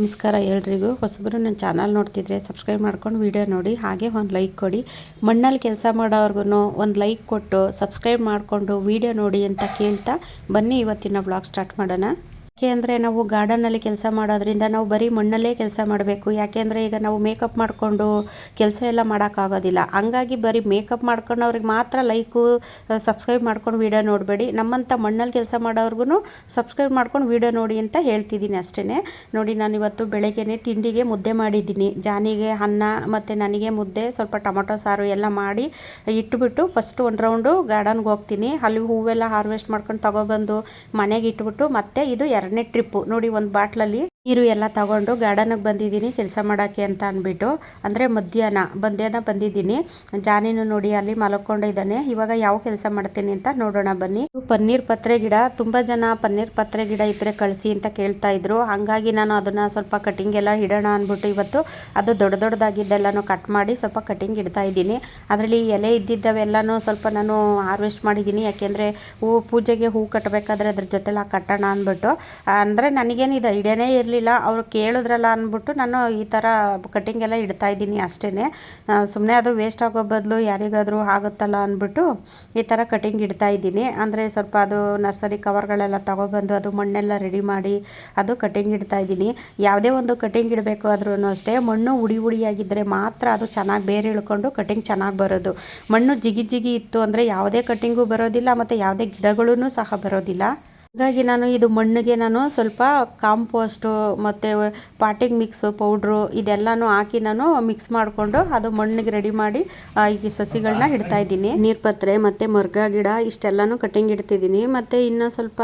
ನಮಸ್ಕಾರ ಎಲ್ರಿಗೂ. ಹೊಸಬ್ರು ನನ್ನ ಚಾನಲ್ ನೋಡ್ತಿದ್ರೆ ಸಬ್ಸ್ಕ್ರೈಬ್ ಮಾಡ್ಕೊಂಡು ವೀಡಿಯೋ ನೋಡಿ, ಹಾಗೆ ಒಂದು ಲೈಕ್ ಕೊಡಿ. ಮಣ್ಣಲ್ಲಿ ಕೆಲಸ ಮಾಡೋವ್ರಿಗೂ ಒಂದು ಲೈಕ್ ಕೊಟ್ಟು, ಸಬ್ಸ್ಕ್ರೈಬ್ ಮಾಡಿಕೊಂಡು ವೀಡಿಯೋ ನೋಡಿ ಅಂತ ಕೇಳ್ತಾ ಬನ್ನಿ. ಇವತ್ತಿನ ಬ್ಲಾಗ್ ಸ್ಟಾರ್ಟ್ ಮಾಡೋಣ. ಯಾಕೆ ಅಂದರೆ ನಾವು ಗಾರ್ಡನಲ್ಲಿ ಕೆಲಸ ಮಾಡೋದ್ರಿಂದ ನಾವು ಬರೀ ಮಣ್ಣಲ್ಲೇ ಕೆಲಸ ಮಾಡಬೇಕು. ಯಾಕೆಂದರೆ ಈಗ ನಾವು ಮೇಕಪ್ ಮಾಡಿಕೊಂಡು ಕೆಲಸ ಎಲ್ಲ ಮಾಡೋಕ್ಕಾಗೋದಿಲ್ಲ ಹಂಗಾಗಿ ಬರೀ ಮೇಕಪ್ ಮಾಡ್ಕೊಂಡವ್ರಿಗೆ ಮಾತ್ರ ಲೈಕು ಸಬ್ಸ್ಕ್ರೈಬ್ ಮಾಡ್ಕೊಂಡು ವಿಡಿಯೋ ನೋಡಬೇಡಿ. ನಮ್ಮಂಥ ಮಣ್ಣಲ್ಲಿ ಕೆಲಸ ಮಾಡೋರ್ಗು ಸಬ್ಸ್ಕ್ರೈಬ್ ಮಾಡ್ಕೊಂಡು ವೀಡಿಯೋ ನೋಡಿ ಅಂತ ಹೇಳ್ತಿದ್ದೀನಿ ಅಷ್ಟೇ ನೋಡಿ, ನಾನು ಇವತ್ತು ಬೆಳಗ್ಗೆ ತಿಂಡಿಗೆ ಮುದ್ದೆ ಮಾಡಿದ್ದೀನಿ. ಜಾನಿಗೆ ಅನ್ನ ಮತ್ತು ನನಗೆ ಮುದ್ದೆ, ಸ್ವಲ್ಪ ಟೊಮೊಟೊ ಸಾರು ಎಲ್ಲ ಮಾಡಿ ಇಟ್ಬಿಟ್ಟು ಫಸ್ಟ್ ಒಂದು ರೌಂಡು ಗಾರ್ಡನ್ಗೆ ಹೋಗ್ತೀನಿ. ಅಲ್ಲಿ ಹೂವೆಲ್ಲ ಹಾರ್ವೆಸ್ಟ್ ಮಾಡ್ಕೊಂಡು ತಗೊಬಂದು ಮನೆಗೆ ಇಟ್ಬಿಟ್ಟು ಮತ್ತೆ ಇದು ಎರಡನೇ ಟ್ರಿಪ್ಪು ನೋಡಿ ಒಂದು ಬಾಟ್ಲಲ್ಲಿ ನೀರು ಎಲ್ಲ ತಗೊಂಡು ಗಾರ್ಡನಿಗೆ ಬಂದಿದ್ದೀನಿ, ಕೆಲಸ ಮಾಡೋಕ್ಕೆ ಅಂತ ಅಂದ್ಬಿಟ್ಟು. ಅಂದರೆ ಮಧ್ಯಾಹ್ನ ಮಧ್ಯಾಹ್ನ ಬಂದಿದ್ದೀನಿ. ಜಾನಿನೂ ನೋಡಿ ಅಲ್ಲಿ ಮಲ್ಕೊಂಡಿದ್ದಾನೆ ಇವಾಗ ಯಾವ ಕೆಲಸ ಮಾಡ್ತೀನಿ ಅಂತ ನೋಡೋಣ ಬನ್ನಿ. ಪನ್ನೀರ್ ಪತ್ರೆ ಗಿಡ. ತುಂಬ ಜನ ಪನ್ನೀರ್ ಪತ್ರೆ ಗಿಡ ಇದ್ರೆ ಕಳಿಸಿ ಅಂತ ಕೇಳ್ತಾ ಇದ್ರು. ಹಾಗಾಗಿ ನಾನು ಅದನ್ನು ಸ್ವಲ್ಪ ಕಟಿಂಗ್ ಎಲ್ಲ ಇಡೋಣ ಅಂದ್ಬಿಟ್ಟು ಇವತ್ತು ಅದು ದೊಡ್ಡ ದೊಡ್ಡದಾಗಿದ್ದೆಲ್ಲನೂ ಕಟ್ ಮಾಡಿ ಸ್ವಲ್ಪ ಕಟಿಂಗ್ ಇಡ್ತಾ ಇದ್ದೀನಿ. ಅದರಲ್ಲಿ ಎಲೆ ಇದ್ದಿದ್ದವೆಲ್ಲನೂ ಸ್ವಲ್ಪ ನಾನು ಹಾರ್ವೆಸ್ಟ್ ಮಾಡಿದ್ದೀನಿ. ಯಾಕೆಂದರೆ ಹೂ, ಪೂಜೆಗೆ ಹೂ ಕಟ್ಟಬೇಕಾದ್ರೆ ಅದ್ರ ಜೊತೆಲ್ಲ ಕಟ್ಟೋಣ ಅಂದ್ಬಿಟ್ಟು. ಅಂದರೆ ನನಗೇನಿದೆ ಐಡಿಯಾನೇ ಇರಲಿಲ್ಲ. ಅವ್ರು ಕೇಳಿದ್ರಲ್ಲ ಅಂದ್ಬಿಟ್ಟು ನಾನು ಈ ಥರ ಕಟ್ಟಿಂಗ್ ಎಲ್ಲ ಇಡ್ತಾ ಇದ್ದೀನಿ ಅಷ್ಟೇ ಸುಮ್ಮನೆ ಅದು ವೇಸ್ಟ್ ಆಗೋ ಬದಲು ಯಾರಿಗಾದರೂ ಆಗುತ್ತಲ್ಲ ಅಂದ್ಬಿಟ್ಟು ಈ ಥರ ಕಟ್ಟಿಂಗ್ ಇಡ್ತಾ ಇದ್ದೀನಿ. ಅಂದರೆ ಸ್ವಲ್ಪ ಅದು ನರ್ಸರಿ ಕವರ್ಗಳೆಲ್ಲ ತಗೊಬಂದು ಅದು ಮಣ್ಣೆಲ್ಲ ರೆಡಿ ಮಾಡಿ ಅದು ಕಟ್ಟಿಂಗ್ ಇಡ್ತಾ ಇದ್ದೀನಿ. ಯಾವುದೇ ಒಂದು ಕಟ್ಟಿಂಗ್ ಇಡಬೇಕು ಆದ್ರೂ ಅಷ್ಟೇ, ಮಣ್ಣು ಉಡಿ ಉಡಿಯಾಗಿದ್ದರೆ ಮಾತ್ರ ಅದು ಚೆನ್ನಾಗಿ ಬೇರೆ ಇಳ್ಕೊಂಡು ಕಟ್ಟಿಂಗ್ ಚೆನ್ನಾಗಿ ಬರೋದು. ಮಣ್ಣು ಜಿಗಿ ಜಿಗಿ ಇತ್ತು ಅಂದರೆ ಯಾವುದೇ ಕಟ್ಟಿಂಗು ಬರೋದಿಲ್ಲ, ಮತ್ತು ಯಾವುದೇ ಗಿಡಗಳೂ ಸಹ ಬರೋದಿಲ್ಲ. ಹಾಗಾಗಿ ನಾನು ಇದು ಮಣ್ಣಿಗೆ ನಾನು ಸ್ವಲ್ಪ ಕಾಂಪೋಸ್ಟು ಮತ್ತು ಪಾಟಿಂಗ್ ಮಿಕ್ಸು ಪೌಡ್ರು ಇದೆಲ್ಲನೂ ಹಾಕಿ ನಾನು ಮಿಕ್ಸ್ ಮಾಡಿಕೊಂಡು ಅದು ಮಣ್ಣಿಗೆ ರೆಡಿ ಮಾಡಿ ಈಗ ಸಸಿಗಳನ್ನ ಇಡ್ತಾ ಇದ್ದೀನಿ. ನೀರ್ಪತ್ರೆ ಮತ್ತು ಮರ್ಗ ಗಿಡ ಇಷ್ಟೆಲ್ಲನೂ ಕಟಿಂಗ್ ಇಡ್ತಿದ್ದೀನಿ. ಮತ್ತು ಇನ್ನು ಸ್ವಲ್ಪ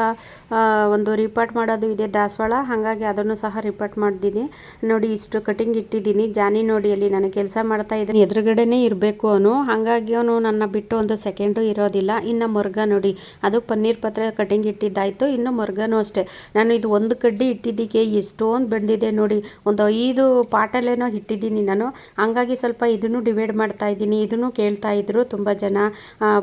ಒಂದು ರಿಪಾರ್ಟ್ ಮಾಡೋದು ಇದೆ ದಾಸವಾಳ. ಹಾಗಾಗಿ ಅದನ್ನು ಸಹ ರಿಪಾರ್ಟ್ ಮಾಡಿದ್ದೀನಿ ನೋಡಿ, ಇಷ್ಟು ಕಟಿಂಗ್ ಇಟ್ಟಿದ್ದೀನಿ. ಜಾನಿ ನೋಡಿ ಅಲ್ಲಿ ನಾನು ಕೆಲಸ ಮಾಡ್ತಾ ಇದ್ದೀನಿ ಎದುರುಗಡೆನೇ ಇರಬೇಕು ಅವನು. ಹಾಗಾಗಿ ಅವನು ನನ್ನ ಬಿಟ್ಟು ಒಂದು ಸೆಕೆಂಡು ಇರೋದಿಲ್ಲ. ಇನ್ನು ಮರ್ಗ ನೋಡಿ. ಅದು ಪನ್ನೀರ್ ಪತ್ರೆ ಕಟಿಂಗ್ ಇಟ್ಟಿದ್ದಾಯಿತು. ಇನ್ನು ಮರ್ಗನೂ ಅಷ್ಟೇ. ನಾನು ಇದು ಒಂದು ಕಡ್ಡಿ ಇಟ್ಟಿದ್ದಕ್ಕೆ ಎಷ್ಟೊಂದು ಬಂದಿದೆ ನೋಡಿ. ಒಂದು ಐದು ಪಾಟಲ್ಲೇನೋ ಇಟ್ಟಿದ್ದೀನಿ ನಾನು. ಹಂಗಾಗಿ ಸ್ವಲ್ಪ ಇದನ್ನು ಡಿವೈಡ್ ಮಾಡ್ತಾ ಇದ್ದೀನಿ. ಇದನ್ನು ಕೇಳ್ತಾ ಇದ್ರು ತುಂಬ ಜನ.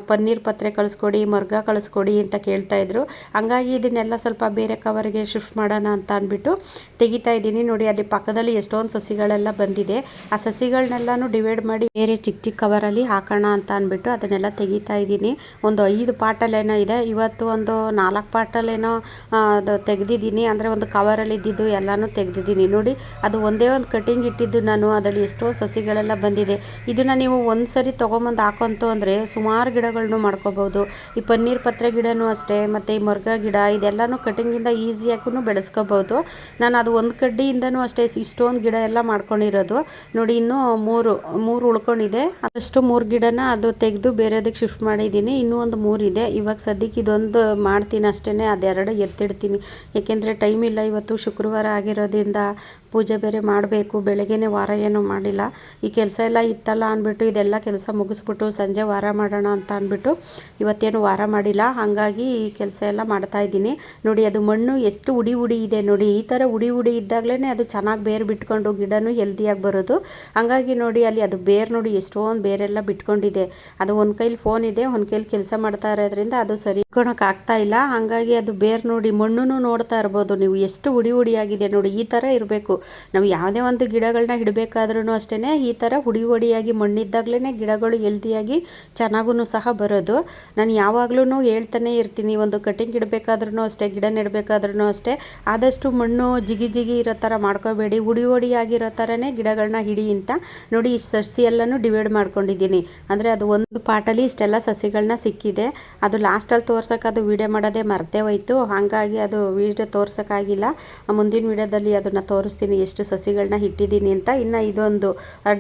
ಪನ್ನೀರ್ ಪತ್ರೆ ಕಳಿಸ್ಕೊಡಿ, ಮರ್ಗ ಕಳಿಸ್ಕೊಡಿ ಅಂತ ಕೇಳ್ತಾ ಇದ್ರು. ಹಂಗಾಗಿ ಇದನ್ನೆಲ್ಲ ಸ್ವಲ್ಪ ಬೇರೆ ಕವರ್ಗೆ ಶಿಫ್ಟ್ ಮಾಡೋಣ ಅಂತ ಅಂದ್ಬಿಟ್ಟು ತೆಗಿತಾ ಇದ್ದೀನಿ ನೋಡಿ. ಅಲ್ಲಿ ಪಕ್ಕದಲ್ಲಿ ಎಷ್ಟೊಂದು ಸಸಿಗಳೆಲ್ಲ ಬಂದಿದೆ. ಆ ಸಸಿಗಳನ್ನೆಲ್ಲನೂ ಡಿವೈಡ್ ಮಾಡಿ ಬೇರೆ ಚಿಕ್ಕ ಚಿಕ್ಕ ಕವರಲ್ಲಿ ಹಾಕೋಣ ಅಂತ ಅಂದ್ಬಿಟ್ಟು ಅದನ್ನೆಲ್ಲ ತೆಗಿತಾ ಇದ್ದೀನಿ. ಒಂದು ಐದು ಪಾಟಲ್ಲೇನೋ ಇದೆ. ಇವತ್ತು ಒಂದು ನಾಲ್ಕು ಪಾಟಲ್ಲೇನೋ ಆ, ಅದು ತೆಗೆದಿದ್ದೀನಿ ಅಂದರೆ ಒಂದು ಕವರಲ್ಲಿ ಇದ್ದಿದ್ದು ಎಲ್ಲಾನು ತೆಗೆದಿದ್ದೀನಿ. ನೋಡಿ ಅದು ಒಂದೇ ಒಂದು ಕಟಿಂಗ್ ಇಟ್ಟಿದ್ದು ನಾನು ಅದರಲ್ಲಿ ಎಷ್ಟೋ ಸಸಿಗಳೆಲ್ಲ ಬಂದಿದೆ. ಇದನ್ನು ನೀವು ಒಂದು ಸರಿ ತೊಗೊಂಬಂದು ಹಾಕೊಂತು ಅಂದರೆ ಸುಮಾರು ಗಿಡಗಳನ್ನು ಮಾಡ್ಕೋಬೋದು. ಈ ಪನ್ನೀರ್ ಪತ್ರೆ ಗಿಡನೂ ಅಷ್ಟೇ ಮತ್ತು ಈ ಮರ್ಗ ಗಿಡ ಇದೆಲ್ಲನೂ ಕಟಿಂಗಿಂದ ಈಸಿಯಾಗೂ ಬೆಳೆಸ್ಕೋಬೋದು. ನಾನು ಅದು ಒಂದು ಕಡ್ಡಿಯಿಂದನೂ ಅಷ್ಟೇ ಇಷ್ಟೊಂದು ಗಿಡ ಎಲ್ಲ ಮಾಡ್ಕೊಂಡಿರೋದು. ನೋಡಿ ಇನ್ನೂ ಮೂರು ಮೂರು ಉಳ್ಕೊಂಡಿದೆ. ಅಷ್ಟು ಮೂರು ಗಿಡನ ಅದು ತೆಗೆದು ಬೇರೆದಕ್ಕೆ ಶಿಫ್ಟ್ ಮಾಡಿದ್ದೀನಿ. ಇನ್ನೂ ಒಂದು ಮೂರಿದೆ. ಇವಾಗ ಸದ್ಯಕ್ಕೆ ಇದೊಂದು ಮಾಡ್ತೀನಿ ಅಷ್ಟೇ ಅದೆರಡು ಎತ್ತಿಡ್ತೀನಿ. ಏಕೆಂದರೆ ಟೈಮ್ ಇಲ್ಲ, ಇವತ್ತು ಶುಕ್ರವಾರ ಆಗಿರೋದ್ರಿಂದ ಪೂಜೆ ಬೇರೆ ಮಾಡಬೇಕು, ಬೆಳಗ್ಗೆನೇ ವಾರ ಏನು ಮಾಡಿಲ್ಲ. ಈ ಕೆಲಸ ಎಲ್ಲ ಇತ್ತಲ್ಲ ಅಂದ್ಬಿಟ್ಟು ಇದೆಲ್ಲ ಕೆಲಸ ಮುಗಿಸ್ಬಿಟ್ಟು ಸಂಜೆ ವಾರ ಮಾಡೋಣ ಅಂತ ಅಂದ್ಬಿಟ್ಟು ಇವತ್ತೇನು ವಾರ ಮಾಡಿಲ್ಲ. ಹಾಗಾಗಿ ಈ ಕೆಲಸ ಎಲ್ಲ ಮಾಡ್ತಾ ಇದ್ದೀನಿ. ನೋಡಿ, ಅದು ಮಣ್ಣು ಎಷ್ಟು ಉಡಿ ಉಡಿ ಇದೆ ನೋಡಿ. ಈ ಥರ ಉಡಿ ಉಡಿ ಇದ್ದಾಗಲೇ ಅದು ಚೆನ್ನಾಗಿ ಬೇರು ಬಿಟ್ಕೊಂಡು ಗಿಡನೂ ಹೆಲ್ದಿಯಾಗಿ ಬರೋದು. ಹಾಗಾಗಿ ನೋಡಿ, ಅಲ್ಲಿ ಅದು ಬೇರು ನೋಡಿ ಎಷ್ಟೊಂದು ಬೇರೆಲ್ಲ ಬಿಟ್ಕೊಂಡಿದೆ. ಅದು ಒಂದು ಕೈಲಿ ಫೋನ್ ಇದೆ, ಒಂದು ಕೈಲಿ ಕೆಲಸ ಮಾಡ್ತಾ ಇರೋದ್ರಿಂದ ಅದು ಸರಿ ಇಟ್ಕೊಳಕ್ಕೆ ಇಲ್ಲ. ಹಾಗಾಗಿ ಅದು ಬೇರೆ ನೋಡಿ ಮಣ್ಣು ನೋಡ್ತಾ ಇರ್ಬೋದು. ನೀವು ಎಷ್ಟು ಉಡಿ ಉಡಿಯಾಗಿದೆ ನೋಡಿ, ಈ ಥರ ಇರಬೇಕು. ನಾವು ಯಾವುದೇ ಒಂದು ಗಿಡಗಳನ್ನ ಇಡಬೇಕಾದ್ರೂ ಅಷ್ಟೇ ಈ ಥರ ಹುಡಿ ಹುಡಿಯಾಗಿ ಮಣ್ಣಿದ್ದಾಗಲೇ ಗಿಡಗಳು ಹೆಲ್ದಿಯಾಗಿ ಚೆನ್ನಾಗೂ ಸಹ ಬರೋದು. ನಾನು ಯಾವಾಗಲೂ ಹೇಳ್ತಾನೆ ಇರ್ತೀನಿ, ಒಂದು ಕಟಿಂಗ್ ಇಡಬೇಕಾದ್ರೂ ಅಷ್ಟೇ, ಗಿಡ ನೆಡಬೇಕಾದ್ರೂ ಅಷ್ಟೇ. ಆದಷ್ಟು ಮಣ್ಣು ಜಿಗಿ ಜಿಗಿ ಇರೋ ಥರ ಮಾಡ್ಕೋಬೇಡಿ. ಹುಡಿ ಉಡಿಯಾಗಿರೋ ಥರನೇ ಗಿಡಗಳನ್ನ ಹಿಡಿ ಅಂತ ನೋಡಿ, ಈ ಸಸಿ ಎಲ್ಲನೂ ಡಿವೈಡ್ ಮಾಡ್ಕೊಂಡಿದ್ದೀನಿ. ಅಂದರೆ ಅದು ಒಂದು ಪಾಟಲ್ಲಿ ಇಷ್ಟೆಲ್ಲ ಸಸಿಗಳನ್ನ ಸಿಕ್ಕಿದೆ. ಅದು ಲಾಸ್ಟಲ್ಲಿ ತೋರ್ಸೋಕೆ ಅದು ವೀಡಿಯೋ ಮಾಡೋದೇ ಮರ್ತೇ ಹೋಯ್ತು. ಹಾಗಾಗಿ ಅದು ವೀಡಿಯೋ ತೋರ್ಸೋಕ್ಕಾಗಿಲ್ಲ. ಮುಂದಿನ ವೀಡಿಯೋದಲ್ಲಿ ಅದನ್ನು ತೋರಿಸ್ತೀನಿ, ಎಷ್ಟು ಸಸಿಗಳನ್ನ ಇಟ್ಟಿದ್ದೀನಿ ಅಂತ. ಇನ್ನು ಇದೊಂದು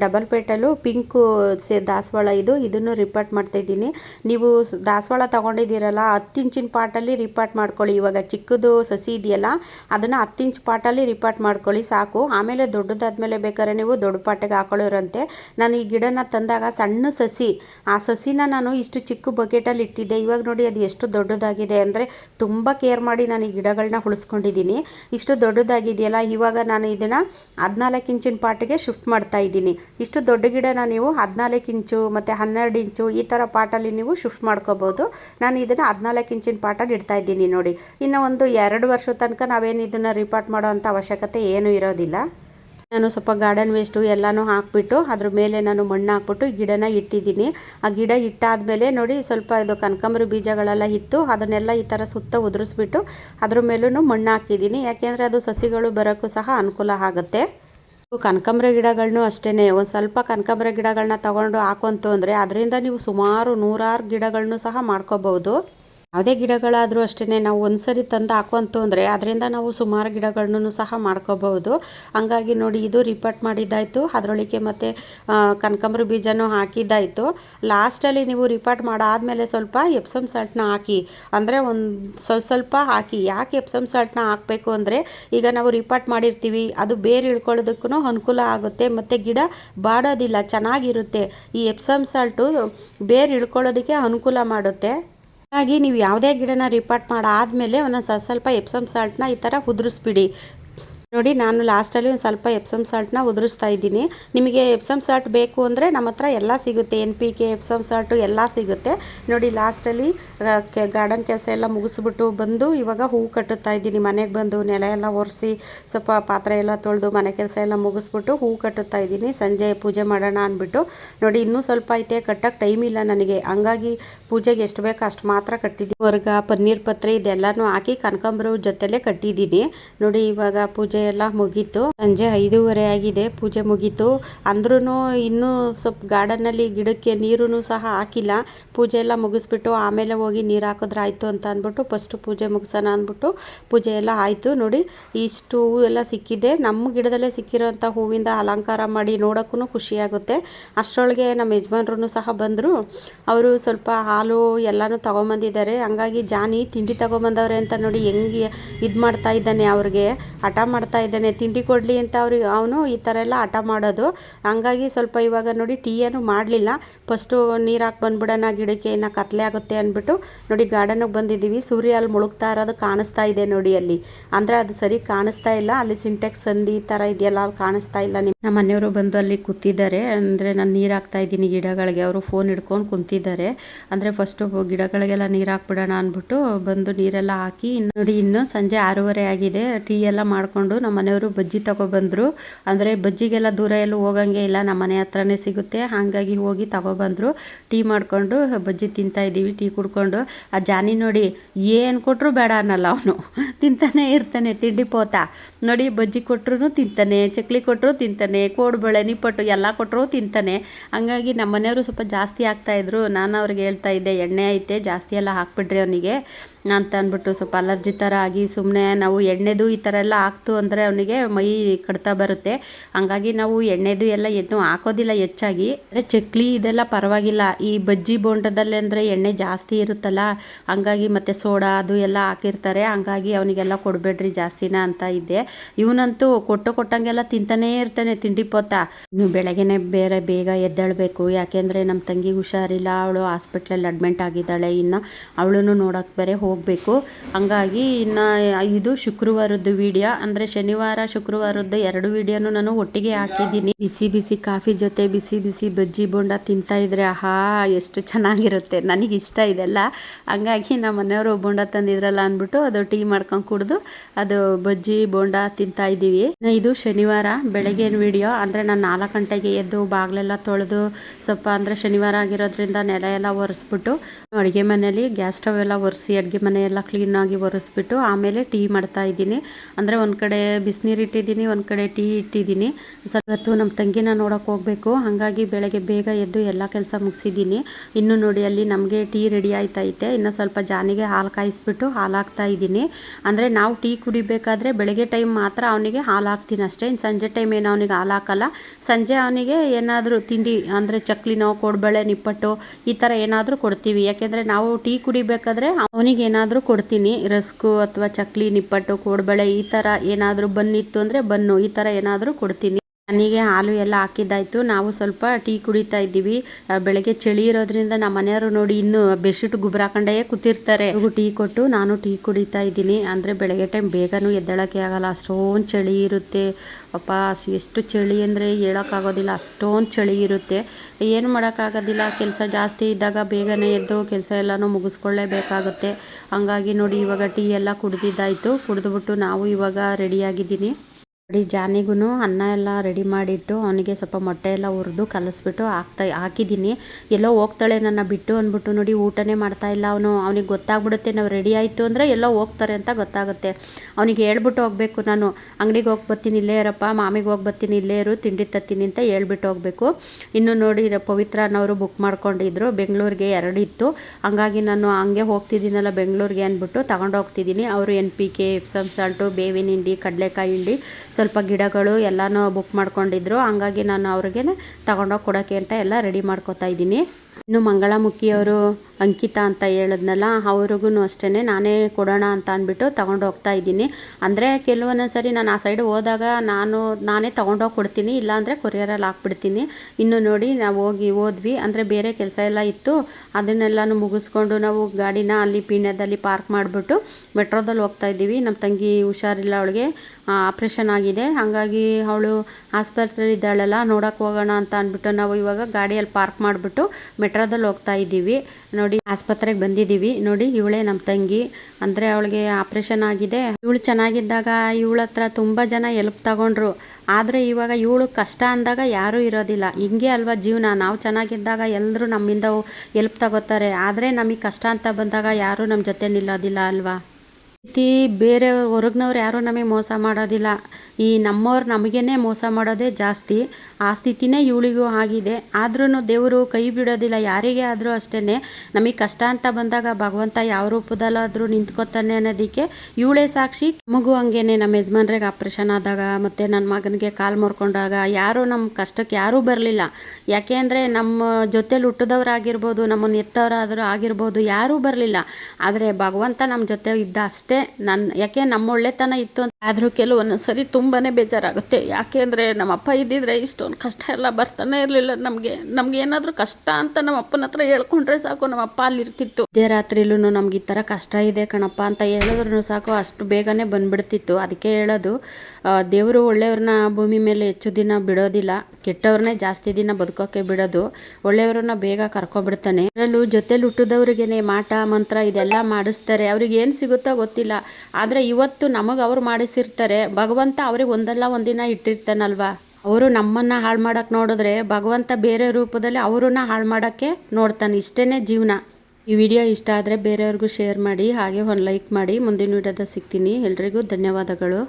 ಡಬಲ್ ಪೇಟಲು ಪಿಂಕು ಸೇ, ದಾಸವಾಳ ಇದು. ಇದನ್ನು ರಿಪಾರ್ಟ್ ಮಾಡ್ತಾ ಇದ್ದೀನಿ ನೀವು ದಾಸವಾಳ ತೊಗೊಂಡಿದ್ದೀರಲ್ಲ, ಹತ್ತು ಇಂಚಿನ ಪಾಟಲ್ಲಿ ರಿಪಾರ್ಟ್ ಮಾಡ್ಕೊಳ್ಳಿ. ಇವಾಗ ಚಿಕ್ಕದು ಸಸಿ ಇದೆಯಲ್ಲ, ಅದನ್ನು ಹತ್ತು ಇಂಚ್ ಪಾಟಲ್ಲಿ ರಿಪಾರ್ಟ್ ಮಾಡ್ಕೊಳ್ಳಿ, ಸಾಕು. ಆಮೇಲೆ ದೊಡ್ಡದಾದ್ಮೇಲೆ ಬೇಕಾದ್ರೆ ನೀವು ದೊಡ್ಡ ಪಾಟಿಗೆ ಹಾಕೊಳ್ಳೋರಂತೆ. ನಾನು ಈ ಗಿಡನ ತಂದಾಗ ಸಣ್ಣ ಸಸಿ, ಆ ಸಸಿನ ನಾನು ಇಷ್ಟು ಚಿಕ್ಕ ಬಕೆಟಲ್ಲಿ ಇಟ್ಟಿದ್ದೆ. ಇವಾಗ ನೋಡಿ ಅದು ಎಷ್ಟು ದೊಡ್ಡದಾಗಿದೆ ಅಂದರೆ ತುಂಬ ಕೇರ್ ಮಾಡಿ ನಾನು ಈ ಗಿಡಗಳನ್ನ ಉಳಿಸ್ಕೊಂಡಿದ್ದೀನಿ. ಇಷ್ಟು ದೊಡ್ಡದಾಗಿದೆಯಲ್ಲ, ಇವಾಗ ನಾನು ಇದನ್ನು ಹದಿನಾಲ್ಕು ಇಂಚಿನ ಪಾಟಿಗೆ ಶಿಫ್ಟ್ ಮಾಡ್ತಾ ಇದ್ದೀನಿ. ಇಷ್ಟು ದೊಡ್ಡ ಗಿಡನ ನೀವು ಹದಿನಾಲ್ಕು ಇಂಚು ಮತ್ತು ಹನ್ನೆರಡು ಇಂಚು ಈ ಥರ ಪಾಟಲ್ಲಿ ನೀವು ಶಿಫ್ಟ್ ಮಾಡ್ಕೋಬೋದು ನಾನು ಇದನ್ನು ಹದಿನಾಲ್ಕು ಇಂಚಿನ ಪಾಟಲ್ಲಿ ಇಡ್ತಾ ಇದ್ದೀನಿ ನೋಡಿ. ಇನ್ನು ಒಂದು ಎರಡು ವರ್ಷದ ತನಕ ನಾವೇನು ಇದನ್ನು ರಿಪಾರ್ಟ್ ಮಾಡೋ ಅಂಥ ಅವಶ್ಯಕತೆ ಏನೂ ಇರೋದಿಲ್ಲ. ನಾನು ಸ್ವಲ್ಪ ಗಾರ್ಡನ್ ವೇಸ್ಟು ಎಲ್ಲನೂ ಹಾಕ್ಬಿಟ್ಟು, ಅದ್ರ ಮೇಲೆ ನಾನು ಮಣ್ಣು ಹಾಕ್ಬಿಟ್ಟು ಗಿಡನ ಇಟ್ಟಿದ್ದೀನಿ. ಆ ಗಿಡ ಇಟ್ಟಾದಮೇಲೆ ನೋಡಿ ಸ್ವಲ್ಪ ಇದು ಕನಕಾಂಬರಿ ಬೀಜಗಳೆಲ್ಲ ಇತ್ತು, ಅದನ್ನೆಲ್ಲ ಈ ಥರ ಸುತ್ತ ಉದುರಿಸ್ಬಿಟ್ಟು ಅದ್ರ ಮೇಲೂ ಮಣ್ಣು ಹಾಕಿದ್ದೀನಿ. ಯಾಕೆಂದರೆ ಅದು ಸಸಿಗಳು ಬರೋಕ್ಕೂ ಸಹ ಅನುಕೂಲ ಆಗುತ್ತೆ. ಕನಕಾಂಬರ ಗಿಡಗಳನ್ನು ಅಷ್ಟೇ ಒಂದು ಸ್ವಲ್ಪ ಕನಕಾಂಬರ ಗಿಡಗಳನ್ನ ತಗೊಂಡು ಹಾಕೊಂತು ಅಂದರೆ, ಅದರಿಂದ ನೀವು ಸುಮಾರು ನೂರಾರು ಗಿಡಗಳನ್ನೂ ಸಹ ಮಾಡ್ಕೋಬೋದು ಯಾವುದೇ ಗಿಡಗಳಾದರೂ ಅಷ್ಟೇ ನಾವು ಒಂದು ಸರಿ ತಂದು ಹಾಕುವಂತು ಅಂದರೆ ಅದರಿಂದ ನಾವು ಸುಮಾರು ಗಿಡಗಳನ್ನೂ ಸಹ ಮಾಡ್ಕೋಬಹುದು. ಹಂಗಾಗಿ ನೋಡಿ ಇದು ರಿಪೋರ್ಟ್ ಮಾಡಿದ್ದಾಯಿತು. ಅದರೊಳಗೆ ಮತ್ತು ಕನಕಾಂಬರ ಬೀಜನೂ ಹಾಕಿದ್ದಾಯಿತು. ಲಾಸ್ಟಲ್ಲಿ ನೀವು ರಿಪೋರ್ಟ್ ಮಾಡಾದಮೇಲೆ ಸ್ವಲ್ಪ ಎಪ್ಸಮ್ ಸಾಲ್ಟ್ನ ಹಾಕಿ. ಅಂದರೆ ಒಂದು ಸ್ವಲ್ಪ ಸ್ವಲ್ಪ ಹಾಕಿ. ಯಾಕೆ ಎಪ್ಸಮ್ ಸಾಲ್ಟ್ನ ಹಾಕಬೇಕು ಅಂದರೆ ಈಗ ನಾವು ರಿಪೋರ್ಟ್ ಮಾಡಿರ್ತೀವಿ. ಅದು ಬೇರೆ ಇಳ್ಕೊಳ್ಳೋದಕ್ಕೂ ಅನುಕೂಲ ಆಗುತ್ತೆ. ಮತ್ತು ಗಿಡ ಬಾಡೋದಿಲ್ಲ, ಚೆನ್ನಾಗಿರುತ್ತೆ. ಈ ಎಪ್ಸಮ್ ಸಾಲ್ಟು ಬೇರೆ ಇಳ್ಕೊಳ್ಳೋದಕ್ಕೆ ಅನುಕೂಲ ಮಾಡುತ್ತೆ. ಹಾಗಾಗಿ ನೀವು ಯಾವುದೇ ಗಿಡನ ರಿಪಾರ್ಟ್ ಮಾಡಾದಮೇಲೆ ಒಂದೊಂದು ಸ್ವಲ್ಪ ಎಪ್ಸಮ್ ಸಾಲ್ಟ್ನ ಈ ಥರ ಉದುರಿಸ್ಬಿಡಿ ನೋಡಿ, ನಾನು ಲಾಸ್ಟಲ್ಲಿ ಒಂದು ಸ್ವಲ್ಪ ಎಪ್ಸಮ್ ಸಾಲ್ಟ್ನ ಉದುರಿಸ್ತಾ ಇದ್ದೀನಿ. ನಿಮಗೆ ಎಪ್ಸಮ್ ಸಾಲ್ಟ್ ಬೇಕು ಅಂದರೆ ನಮ್ಮ ಹತ್ರ ಎಲ್ಲ ಸಿಗುತ್ತೆ. N P K Epsom salt ಎಲ್ಲ ಸಿಗುತ್ತೆ. ನೋಡಿ, ಲಾಸ್ಟಲ್ಲಿ ಗಾರ್ಡನ್ ಕೆಲಸ ಎಲ್ಲ ಮುಗಿಸ್ಬಿಟ್ಟು ಬಂದು ಇವಾಗ ಹೂವು ಕಟ್ಟುತ್ತಾ ಇದ್ದೀನಿ. ಮನೆಗೆ ಬಂದು ನೆಲ ಎಲ್ಲ ಒರೆಸಿ, ಸ್ವಲ್ಪ ಪಾತ್ರೆ ಎಲ್ಲ ತೊಳೆದು ಮನೆ ಕೆಲಸ ಎಲ್ಲ ಮುಗಿಸ್ಬಿಟ್ಟು ಹೂವು ಕಟ್ಟುತ್ತಾ ಇದ್ದೀನಿ. ಸಂಜೆ ಪೂಜೆ ಮಾಡೋಣ ಅಂದ್ಬಿಟ್ಟು. ನೋಡಿ, ಇನ್ನೂ ಸ್ವಲ್ಪ ಐತೆ ಕಟ್ಟಕ್ಕೆ ಟೈಮ್ ಇಲ್ಲ ನನಗೆ. ಹಂಗಾಗಿ ಪೂಜೆಗೆ ಎಷ್ಟು ಬೇಕೋ ಅಷ್ಟು ಮಾತ್ರ ಕಟ್ಟಿದ್ದೀನಿ. ಹೊರ್ಗ, ಪನ್ನೀರ್ ಪತ್ರೆ ಇದೆಲ್ಲನೂ ಹಾಕಿ ಕನಕಾಂಬರ ಜೊತೆಲೇ ಕಟ್ಟಿದ್ದೀನಿ. ನೋಡಿ, ಇವಾಗ ಪೂಜೆ ಎಲ್ಲ ಮುಗೀತು. ಸಂಜೆ ಐದೂವರೆ ಆಗಿದೆ, ಪೂಜೆ ಮುಗೀತು. ಅಂದ್ರೂ ಇನ್ನೂ ಸ್ವಲ್ಪ ಗಾರ್ಡನ್ನಲ್ಲಿ ಗಿಡಕ್ಕೆ ನೀರೂ ಸಹ ಹಾಕಿಲ್ಲ. ಪೂಜೆ ಎಲ್ಲ ಮುಗಿಸ್ಬಿಟ್ಟು ಆಮೇಲೆ ಹೋಗಿ ನೀರು ಹಾಕಿದ್ರೆ ಆಯಿತು ಅಂತ ಅಂದ್ಬಿಟ್ಟು ಫಸ್ಟು ಪೂಜೆ ಮುಗಿಸೋಣ ಅಂದ್ಬಿಟ್ಟು ಪೂಜೆ ಎಲ್ಲ ಆಯಿತು. ನೋಡಿ, ಇಷ್ಟು ಹೂವು ಎಲ್ಲ ಸಿಕ್ಕಿದೆ. ನಮ್ಮ ಗಿಡದಲ್ಲೇ ಸಿಕ್ಕಿರೋಂಥ ಹೂವಿಂದ ಅಲಂಕಾರ ಮಾಡಿ ನೋಡೋಕ್ಕೂ ಖುಷಿಯಾಗುತ್ತೆ ಅಷ್ಟರೊಳಗೆ ನಮ್ಮ ಯಜಮಾನ್ರು ಸಹ ಬಂದರು. ಅವರು ಸ್ವಲ್ಪ ಹಾಲು ಎಲ್ಲನೂ ತೊಗೊಂಬಂದಿದ್ದಾರೆ. ಹಂಗಾಗಿ ಜಾನಿ ತಿಂಡಿ ತೊಗೊಂಬಂದವ್ರೆ ಅಂತ ನೋಡಿ ಹೆಂಗೆ ಇದು ಮಾಡ್ತಾ ಇದ್ದಾನೆ ಅವ್ರಿಗೆ. ಹಠ ಮಾಡ್ತಾ ಇದ್ದಾನೆ, ತಿಂಡಿ ಕೊಡಲಿ ಅಂತ ಅವ್ರಿಗೆ ಅವನು ಈ ಥರ ಎಲ್ಲ ಹಠ ಮಾಡೋದು. ಹಂಗಾಗಿ ಸ್ವಲ್ಪ ಇವಾಗ ನೋಡಿ ಟೀ ಏನು ಮಾಡಲಿಲ್ಲ. ಫಸ್ಟು ನೀರು ಹಾಕಿ ಬಂದ್ಬಿಡೋಣ, ಗಿಡಕ್ಕೆ ಇನ್ನು ಕತ್ಲೆ ಆಗುತ್ತೆ ಅಂದ್ಬಿಟ್ಟು ನೋಡಿ ಗಾರ್ಡನಿಗೆ ಬಂದಿದ್ದೀವಿ. ಸೂರ್ಯ ಅಲ್ಲಿ ಮುಳುಗ್ತಾ ಇರೋದು ಕಾಣಿಸ್ತಾ ಇದೆ ನೋಡಿ ಅಲ್ಲಿ. ಅಂದರೆ ಅದು ಸರಿ ಕಾಣಿಸ್ತಾ ಇಲ್ಲ. ಅಲ್ಲಿ ಸಿಂಟೆಕ್ಸ್ ಸಂಧಿ ಈ ಥರ ಇದೆಯಲ್ಲ, ಅಲ್ಲಿ ಕಾಣಿಸ್ತಾ ಇಲ್ಲ ನಿಮ್ಮ ನಮ್ಮ ಮನೆಯವರು ಬಂದು ಅಲ್ಲಿ ಕೂತಿದ್ದಾರೆ. ಅಂದರೆ ನಾನು ನೀರು ಹಾಕ್ತಾ ಇದ್ದೀನಿ ಗಿಡಗಳಿಗೆ. ಅವರು ಫೋನ್ ಹಿಡ್ಕೊಂಡು ಕುಂತಿದ್ದಾರೆ. ಅಂದರೆ ಫಸ್ಟು ಗಿಡಗಳಿಗೆಲ್ಲ ನೀರು ಹಾಕ್ಬಿಡೋಣ ಅಂದ್ಬಿಟ್ಟು ಬಂದು ನೀರೆಲ್ಲ ಹಾಕಿ, ನೋಡಿ ಇನ್ನು ಸಂಜೆ ಆರೂವರೆ ಆಗಿದೆ. ಟೀ ಎಲ್ಲ ಮಾಡಿಕೊಂಡು ನಮ್ಮ ಮನೆಯವರು ಬಜ್ಜಿ ತಗೊಬಂದರು. ಅಂದರೆ ಬಜ್ಜಿಗೆಲ್ಲ ದೂರ ಎಲ್ಲೂ ಹೋಗಂಗೆ ಇಲ್ಲ, ನಮ್ಮ ಮನೆ ಹತ್ರನೇ ಸಿಗುತ್ತೆ. ಹಾಗಾಗಿ ಹೋಗಿ ತಗೊಬಂದರು. ಟೀ ಮಾಡಿಕೊಂಡು ಬಜ್ಜಿ ತಿಂತಾ ಇದ್ದೀವಿ, ಟೀ ಕುಡ್ಕೊಂಡು. ಆ ಜಾನಿ ನೋಡಿ, ಏನು ಕೊಟ್ಟರು ಬೇಡ ಅನ್ನಲ್ಲ ಅವನು. ತಿಂತಾನೆ ಇರ್ತಾನೆ, ತಿಂಡಿ ಪೋತ. ನೋಡಿ, ಬಜ್ಜಿ ಕೊಟ್ಟರು ತಿಂತಾನೆ, ಚಕ್ಲಿ ಕೊಟ್ಟರು ತಿಂತಾನೆ ಕೋಡ್ಬಳೆ ನಿಪ್ಪಟ್ಟು ಎಲ್ಲ ಕೊಟ್ಟರು ತಿಂತಾನೆ. ಹಂಗಾಗಿ ನಮ್ಮ ಮನೆಯವರು ಸ್ವಲ್ಪ ಜಾಸ್ತಿ ಆಗ್ತಾಯಿದ್ರು ನಾನು ಅವ್ರಿಗೆ ಹೇಳ್ತಾ ಇದ್ದೆ, ಎಣ್ಣೆ ಐತೆ, ಜಾಸ್ತಿ ಎಲ್ಲ ಹಾಕ್ಬಿಡ್ರಿ ಅವನಿಗೆ. ಅಂತ ಅಂದ್ಬಿಟ್ಟು ಸ್ವಲ್ಪ ಅಲರ್ಜಿ ಥರ ಆಗಿ ಸುಮ್ಮನೆ ನಾವು ಎಣ್ಣೆದು ಈ ಥರ ಎಲ್ಲ ಹಾಕ್ತು ಅಂದರೆ ಅವನಿಗೆ ಮೈ ಕಡ್ತಾ ಬರುತ್ತೆ. ಹಂಗಾಗಿ ನಾವು ಎಣ್ಣೆದು ಎಲ್ಲ ಏನು ಹಾಕೋದಿಲ್ಲ ಹೆಚ್ಚಾಗಿ. ಅಂದರೆ ಚಕ್ಲಿ ಇದೆಲ್ಲ ಪರವಾಗಿಲ್ಲ. ಈ ಬಜ್ಜಿ ಬೋಂಡದಲ್ಲಿ ಅಂದರೆ ಎಣ್ಣೆ ಜಾಸ್ತಿ ಇರುತ್ತಲ್ಲ, ಹಂಗಾಗಿ ಮತ್ತು ಸೋಡಾ ಅದು ಎಲ್ಲ ಹಾಕಿರ್ತಾರೆ. ಹಂಗಾಗಿ ಅವನಿಗೆಲ್ಲ ಕೊಡಬೇಡ್ರಿ ಜಾಸ್ತಿನ ಅಂತ ಇದ್ದೆ. ಇವನಂತೂ ಕೊಟ್ಟು ಕೊಟ್ಟಂಗೆಲ್ಲ ತಿಂತಾನೇ ಇರ್ತಾನೆ ತಿಂಡಿ ಪೋತ. ಇನ್ನು ಬೆಳಗ್ಗೆನೆ ಬೇರೆ ಬೇಗ ಎದ್ದೇಳಬೇಕು. ಯಾಕೆಂದರೆ ನಮ್ಮ ತಂಗಿ ಹುಷಾರಿಲ್ಲ. ಅವಳು ಹಾಸ್ಪಿಟ್ಲಲ್ಲಿ ಅಡ್ಮಿಂಟ್ ಆಗಿದ್ದಾಳೆ. ಇನ್ನು ಅವಳನ್ನು ನೋಡೋಕೆ ಬೇರೆ ಹೋಗಬೇಕು. ಹಂಗಾಗಿ ಇನ್ನು ಇದು ಶುಕ್ರವಾರದ್ದು ವಿಡಿಯೋ, ಅಂದರೆ ಶನಿವಾರ, ಶುಕ್ರವಾರದ್ದು ಎರಡು ವಿಡಿಯೋನು ನಾನು ಒಟ್ಟಿಗೆ ಹಾಕಿದ್ದೀನಿ. ಬಿಸಿ ಬಿಸಿ ಕಾಫಿ ಜೊತೆ, ಬಿಸಿ ಬಿಸಿ ಬಜ್ಜಿ ಬೋಂಡ ತಿಂತಾ ಇದ್ರೆ ಆಹಾ, ಎಷ್ಟು ಚೆನ್ನಾಗಿರುತ್ತೆ. ನನಗೆ ಇಷ್ಟ ಇದೆಲ್ಲ. ಹಂಗಾಗಿ ನಮ್ಮ ಮನೆಯವರು ಬೋಂಡ ತಂದಿದ್ರಲ್ಲ ಅಂದ್ಬಿಟ್ಟು ಅದು ಟೀ ಮಾಡ್ಕೊಂಡು ಕುಡಿದು ಅದು ಬಜ್ಜಿ ಬೋಂಡ ತಿಂತಾ ಇದ್ದೀವಿ. ಇದು ಶನಿವಾರ, ಬೆಳಗ್ಗಿನ ವಿಡಿಯೋ. ಅಂದರೆ ನಾನು ನಾಲ್ಕು ಗಂಟೆಗೆ ಎದ್ದು ಬಾಗಿಲೆಲ್ಲ ತೊಳೆದು ಸ್ವಲ್ಪ ಅಂದರೆ ಶನಿವಾರ ಆಗಿರೋದ್ರಿಂದ ನೆಲ ಎಲ್ಲ ಒರೆಸ್ಬಿಟ್ಟು ಅಡುಗೆ ಮನೆಯಲ್ಲಿ ಗ್ಯಾಸ್ ಸ್ಟವ್ ಎಲ್ಲ ಒರೆಸಿ ಅಡುಗೆ ಮನೆ ಎಲ್ಲ ಕ್ಲೀನಾಗಿ ಒರೆಸ್ಬಿಟ್ಟು ಆಮೇಲೆ ಟೀ ಮಾಡ್ತಾ ಇದ್ದೀನಿ. ಅಂದರೆ ಒಂದು ಕಡೆ ಬಿಸಿನೀರು ಇಟ್ಟಿದ್ದೀನಿ, ಒಂದು ಕಡೆ ಟೀ ಇಟ್ಟಿದ್ದೀನಿ. ಹೊತ್ತು ನಮ್ಮ ತಂಗಿನ ನೋಡೋಕೆ ಹೋಗಬೇಕು. ಹಾಗಾಗಿ ಬೆಳಗ್ಗೆ ಬೇಗ ಎದ್ದು ಎಲ್ಲ ಕೆಲಸ ಮುಗಿಸಿದ್ದೀನಿ. ಇನ್ನು ನೋಡಿ ಅಲ್ಲಿ ನಮಗೆ ಟೀ ರೆಡಿ ಆಯ್ತೈತೆ. ಇನ್ನು ಸ್ವಲ್ಪ ಜಾನಿಗೆ ಹಾಲು ಕಾಯಿಸ್ಬಿಟ್ಟು ಹಾಲು ಹಾಕ್ತಾ ಇದ್ದೀನಿ. ಅಂದರೆ ನಾವು ಟೀ ಕುಡಿಬೇಕಾದ್ರೆ ಬೆಳಗ್ಗೆ ಟೈಮ್ ಮಾತ್ರ ಅವನಿಗೆ ಹಾಲು ಹಾಕ್ತೀನಿ ಅಷ್ಟೇ. ಇನ್ನು ಸಂಜೆ ಟೈಮ್ ಏನು ಅವನಿಗೆ ಹಾಲು ಹಾಕಲ್ಲ. ಸಂಜೆ ಅವನಿಗೆ ಏನಾದರೂ ತಿಂಡಿ, ಅಂದರೆ ಚಕ್ಲಿನೋ, ಕೋಡ್ಬಳೆ, ನಿಪ್ಪಟ್ಟು ಈ ಥರ ಏನಾದರೂ ಕೊಡ್ತೀವಿ. ಯಾಕೆಂದರೆ ನಾವು ಟೀ ಕುಡಿಬೇಕಾದ್ರೆ ಅವನಿಗೆ ಏನಾದರೂ ಕೊಡ್ತೀನಿ. ರಸ್ಕು ಅಥವಾ ಚಕ್ಲಿ, ನಿಪ್ಪಟ್ಟು, ಕೋಡ್ಬಳೆ ಈ ಥರ ಏನಾದರೂ ಬನ್ನಿತ್ತು ಅಂದರೆ ಬನ್ನು, ಈ ಥರ ಏನಾದರೂ ಕೊಡ್ತೀನಿ. ನನಗೆ ಹಾಲು ಎಲ್ಲ ಹಾಕಿದ್ದಾಯ್ತು. ನಾವು ಸ್ವಲ್ಪ ಟೀ ಕುಡಿತಾ ಇದ್ದೀವಿ. ಬೆಳಗ್ಗೆ ಚಳಿ ಇರೋದ್ರಿಂದ ನಮ್ಮ ಮನೆಯವರು ನೋಡಿ ಇನ್ನು ಬೆಡ್ಶೀಟ್ ಗುಬ್ರ ಹಾಕೊಂಡೇ ಕೂತಿರ್ತಾರೆ. ಟೀ ಕೊಟ್ಟು ನಾನು ಟೀ ಕುಡಿತಾ ಇದ್ದೀನಿ. ಅಂದರೆ ಬೆಳಗ್ಗೆ ಟೈಮ್ ಬೇಗನೂ ಎದ್ದಳಕ್ಕೆ ಆಗಲ್ಲ. ಅಷ್ಟೊಂದು ಚಳಿ ಇರುತ್ತೆ. ಅಪ್ಪ ಎಷ್ಟು ಚಳಿ ಅಂದರೆ ಹೇಳೋಕ್ಕಾಗೋದಿಲ್ಲ. ಅಷ್ಟೊಂದು ಚಳಿ ಇರುತ್ತೆ. ಏನು ಮಾಡೋಕ್ಕಾಗೋದಿಲ್ಲ. ಕೆಲಸ ಜಾಸ್ತಿ ಇದ್ದಾಗ ಬೇಗನೆ ಎದ್ದು ಕೆಲಸ ಎಲ್ಲನೂ ಮುಗಿಸ್ಕೊಳ್ಳೇಬೇಕಾಗುತ್ತೆ. ಹಂಗಾಗಿ ನೋಡಿ ಇವಾಗ ಟೀ ಎಲ್ಲ ಕುಡ್ದಿದ್ದಾಯಿತು. ಕುಡಿದ್ಬಿಟ್ಟು ನಾವು ಇವಾಗ ರೆಡಿಯಾಗಿದ್ದೀನಿ. ನೋಡಿ ಜಾನಿಗೂ ಅನ್ನ ಎಲ್ಲ ರೆಡಿ ಮಾಡಿಟ್ಟು ಅವನಿಗೆ ಸ್ವಲ್ಪ ಮೊಟ್ಟೆ ಎಲ್ಲ ಹುರಿದು ಕಲಿಸ್ಬಿಟ್ಟು ಹಾಕ್ತಾ ಹಾಕಿದ್ದೀನಿ ಎಲ್ಲೋ ಹೋಗ್ತಾಳೆ ನನ್ನ ಬಿಟ್ಟು ಅಂದ್ಬಿಟ್ಟು ನೋಡಿ, ಊಟನೇ ಮಾಡ್ತಾ ಇಲ್ಲ ಅವನು. ಅವನಿಗೆ ಗೊತ್ತಾಗ್ಬಿಡುತ್ತೆ, ನಾವು ರೆಡಿ ಆಯಿತು ಅಂದರೆ ಎಲ್ಲೋ ಹೋಗ್ತಾರೆ ಅಂತ ಗೊತ್ತಾಗುತ್ತೆ. ಅವನಿಗೆ ಹೇಳ್ಬಿಟ್ಟು ಹೋಗಬೇಕು ನಾನು. ಅಂಗಡಿಗೆ ಹೋಗಿ ಬರ್ತೀನಿ, ಇಲ್ಲೇ ಇರಪ್ಪ. ಮಾಮಿಗೆ ಹೋಗಿ ಬರ್ತೀನಿ, ಇಲ್ಲೇ ಇರು. ತಿಂಡಿ ತತ್ತೀನಿ ಅಂತ ಹೇಳ್ಬಿಟ್ಟು ಹೋಗಬೇಕು. ಇನ್ನು ನೋಡಿ ಪವಿತ್ರ ಅನ್ನೋರು ಬುಕ್ ಮಾಡ್ಕೊಂಡಿದ್ರು. ಬೆಂಗಳೂರಿಗೆ ಎರಡು ಇತ್ತು. ಹಂಗಾಗಿ ನಾನು ಹಂಗೆ ಹೋಗ್ತಿದ್ದೀನಲ್ಲ ಬೆಂಗಳೂರಿಗೆ ಅಂದ್ಬಿಟ್ಟು ತಗೊಂಡು ಹೋಗ್ತಿದ್ದೀನಿ ಅವರು N P K, Epsom, salt, ಬೇವಿನ ಹಿಂಡಿ, ಕಡಲೆಕಾಯಿ ಹಿಂಡಿ. ಸ್ವಲ್ಪ ಗಿಡಗಳು ಎಲ್ಲನೂ ಬುಕ್ ಮಾಡ್ಕೊಂಡಿದ್ರು. ಹಂಗಾಗಿ ನಾನು ಅವ್ರಿಗೆ ತಗೊಂಡೋಗಿ ಕೊಡೋಕ್ಕೆ ಅಂತ ಎಲ್ಲ ರೆಡಿ ಮಾಡ್ಕೊತಾ ಇದ್ದೀನಿ. ಇನ್ನು ಮಂಗಳಮುಖಿಯವರು ಅಂಕಿತಾ ಅಂತ ಹೇಳಿದ್ನಲ್ಲ ಅವ್ರಿಗೂ ಅಷ್ಟೇ ನಾನೇ ಕೊಡೋಣ ಅಂತ ಅಂದ್ಬಿಟ್ಟು ತಗೊಂಡು ಹೋಗ್ತಾ ಇದ್ದೀನಿ. ಅಂದರೆ ಕೆಲವೊಂದೊಂದು ಸರಿ ನಾನು ಆ ಸೈಡ್ ಹೋದಾಗ ನಾನು, ನಾನೇ ತೊಗೊಂಡೋಗಿ ಕೊಡ್ತೀನಿ, ಇಲ್ಲಾಂದರೆ ಕೊರಿಯರಲ್ಲಿ ಹಾಕ್ಬಿಡ್ತೀನಿ. ಇನ್ನು ನೋಡಿ, ನಾವು ಹೋಗಿ ಹೋದ್ವಿ. ಅಂದರೆ ಬೇರೆ ಕೆಲಸ ಎಲ್ಲ ಇತ್ತು. ಅದನ್ನೆಲ್ಲನೂ ಮುಗಿಸ್ಕೊಂಡು ನಾವು ಗಾಡಿನ ಅಲ್ಲಿ ಪೀಣ್ಯದಲ್ಲಿ ಪಾರ್ಕ್ ಮಾಡಿಬಿಟ್ಟು ಮೆಟ್ರೋದಲ್ಲಿ ಹೋಗ್ತಾ ಇದ್ದೀವಿ. ನಮ್ಮ ತಂಗಿ ಹುಷಾರಿಲ್ಲ ಅವಳಿಗೆ. ಆಪ್ರೇಷನ್ ಆಗಿದೆ. ಹಾಗಾಗಿ ಅವಳು ಆಸ್ಪತ್ರೆಯಲ್ಲಿ ಇದ್ದಾಳಲ್ಲ, ನೋಡೋಕೆ ಹೋಗೋಣ ಅಂತ ಅಂದ್ಬಿಟ್ಟು ನಾವು ಇವಾಗ ಗಾಡಿಯಲ್ಲಿ ಪಾರ್ಕ್ ಮಾಡಿಬಿಟ್ಟು ಮೆಟ್ರೋದಲ್ಲಿ ಹೋಗ್ತಾ ಇದ್ದೀವಿ. ನೋಡಿ, ಆಸ್ಪತ್ರೆಗೆ ಬಂದಿದ್ದೀವಿ. ನೋಡಿ, ಇವಳೇ ನಮ್ಮ ತಂಗಿ. ಅಂದರೆ ಅವಳಿಗೆ ಆಪ್ರೇಷನ್ ಆಗಿದೆ. ಇವಳು ಚೆನ್ನಾಗಿದ್ದಾಗ ಇವಳ ಹತ್ರ ತುಂಬ ಜನ ಎಲ್ಪ್ ತಗೊಂಡ್ರು. ಆದರೆ ಇವಾಗ ಇವಳು ಕಷ್ಟ ಅಂದಾಗ ಯಾರೂ ಇರೋದಿಲ್ಲ. ಹಿಂಗೆ ಅಲ್ವಾ ಜೀವನ? ನಾವು ಚೆನ್ನಾಗಿದ್ದಾಗ ಎಲ್ಲರೂ ನಮ್ಮಿಂದ ಎಲ್ಪ್ ತಗೋತಾರೆ. ಆದರೆ ನಮಗೆ ಕಷ್ಟ ಅಂತ ಬಂದಾಗ ಯಾರೂ ನಮ್ಮ ಜೊತೆ ನಿಲ್ಲೋದಿಲ್ಲ ಅಲ್ವಾ? ರೀತಿ ಬೇರೆ ಹೊರಗಿನವ್ರು ಯಾರೂ ನಮಗೆ ಮೋಸ ಮಾಡೋದಿಲ್ಲ. ಈ ನಮ್ಮವ್ರು ನಮಗೇನೆ ಮೋಸ ಮಾಡೋದೇ ಜಾಸ್ತಿ. ಆ ಸ್ಥಿತಿನೇ ಇವಳಿಗೂ ಆಗಿದೆ. ಆದ್ರೂ ದೇವರು ಕೈ ಬಿಡೋದಿಲ್ಲ. ಯಾರಿಗೆ ಆದರೂ ಅಷ್ಟೇ ನಮಗೆ ಕಷ್ಟ ಅಂತ ಬಂದಾಗ ಭಗವಂತ ಯಾವ ರೂಪದಲ್ಲಾದರೂ ನಿಂತ್ಕೋತಾನೆ ಅನ್ನೋದಕ್ಕೆ ಇವಳೇ ಸಾಕ್ಷಿ. ಮಗು ಹಂಗೇನೆ. ನಮ್ಮ ಯಜಮಾನ್ರಿಗೆ ಆಪ್ರೇಷನ್ ಆದಾಗ ಮತ್ತು ನನ್ನ ಮಗನಿಗೆ ಕಾಲು ಮುರ್ಕೊಂಡಾಗ ಯಾರೂ ನಮ್ಮ ಕಷ್ಟಕ್ಕೆ ಯಾರೂ ಬರಲಿಲ್ಲ. ಯಾಕೆ ಅಂದರೆ ನಮ್ಮ ಜೊತೇಲಿ ಹುಟ್ಟಿದವರಾಗಿರ್ಬೋದು, ನಮ್ಮನ್ನು ಎತ್ತವರಾದರೂ ಆಗಿರ್ಬೋದು, ಯಾರೂ ಬರಲಿಲ್ಲ. ಆದರೆ ಭಗವಂತ ನಮ್ಮ ಜೊತೆ ಇದ್ದ ಅಷ್ಟೇ. ನನ್ನ ಯಾಕೆ ನಮ್ಮ ಒಳ್ಳೆತನ ಇತ್ತು ಅಂತ ಆದರೂ ಕೆಲವೊಂದು ಸರಿ ತುಂಬಾ ಬೇಜಾರಾಗುತ್ತೆ. ಯಾಕೆ ಅಂದರೆ ನಮ್ಮ ಅಪ್ಪ ಇದ್ದಿದ್ರೆ ಇಷ್ಟೊಂದು ಕಷ್ಟ ಎಲ್ಲ ಬರ್ತಾನೆ ಇರಲಿಲ್ಲ ನಮಗೆ. ನಮ್ಗೆ ಏನಾದರೂ ಕಷ್ಟ ಅಂತ ನಮ್ಮ ಅಪ್ಪನ ಹತ್ರ ಹೇಳ್ಕೊಂಡ್ರೆ ಸಾಕು ನಮ್ಮ ಅಪ್ಪ ಅಲ್ಲಿ ಇರ್ತಿತ್ತು ರಾತ್ರಿಲೂ ನಮ್ಗೆ ಈ ಥರ ಕಷ್ಟ ಇದೆ ಕಣಪ್ಪ ಅಂತ ಹೇಳಿದ್ರು ಸಾಕು ಅಷ್ಟು ಬೇಗನೆ ಬಂದ್ಬಿಡ್ತಿತ್ತು. ಅದಕ್ಕೆ ಹೇಳೋದು ದೇವರು ಒಳ್ಳೆಯವ್ರನ್ನ ಭೂಮಿ ಮೇಲೆ ಹೆಚ್ಚು ದಿನ ಬಿಡೋದಿಲ್ಲ. ಕೆಟ್ಟವ್ರನ್ನೇ ಜಾಸ್ತಿ ದಿನ ಬದುಕೋಕೆ ಬಿಡೋದು. ಒಳ್ಳೆಯವ್ರನ್ನ ಬೇಗ ಕರ್ಕೊಬಿಡ್ತಾನೆ. ಅದರಲ್ಲೂ ಜೊತೆಲಿ ಹುಟ್ಟಿದವ್ರಿಗೇನೆ ಮಾಟ, ಮಂತ್ರ ಇದೆಲ್ಲ ಮಾಡಿಸ್ತಾರೆ. ಅವ್ರಿಗೆ ಏನು ಸಿಗುತ್ತೋ ಗೊತ್ತಿಲ್ಲ. ಆದರೆ ಇವತ್ತು ನಮಗೆ ಅವ್ರು ಮಾಡಿಸಿರ್ತಾರೆ ಭಗವಂತ ಅವ್ರಿಗೆ ಒಂದಲ್ಲ ಒಂದಿನ ಇಟ್ಟಿರ್ತಾನಲ್ವಾ? ಅವರು ನಮ್ಮನ್ನು ಹಾಳು ಮಾಡೋಕ್ಕೆ ನೋಡಿದ್ರೆ ಭಗವಂತ ಬೇರೆ ರೂಪದಲ್ಲಿ ಅವರನ್ನ ಹಾಳು ಮಾಡೋಕ್ಕೆ ನೋಡ್ತಾನೆ. ಇಷ್ಟೇ ಜೀವನ. ಈ ವಿಡಿಯೋ ಇಷ್ಟ ಆದರೆ ಬೇರೆಯವ್ರಿಗೂ ಶೇರ್ ಮಾಡಿ, ಹಾಗೆ ಒಂದು ಲೈಕ್ ಮಾಡಿ. ಮುಂದಿನ ವಿಡಿಯೋದ ಸಿಗ್ತೀನಿ. ಎಲ್ರಿಗೂ ಧನ್ಯವಾದಗಳು.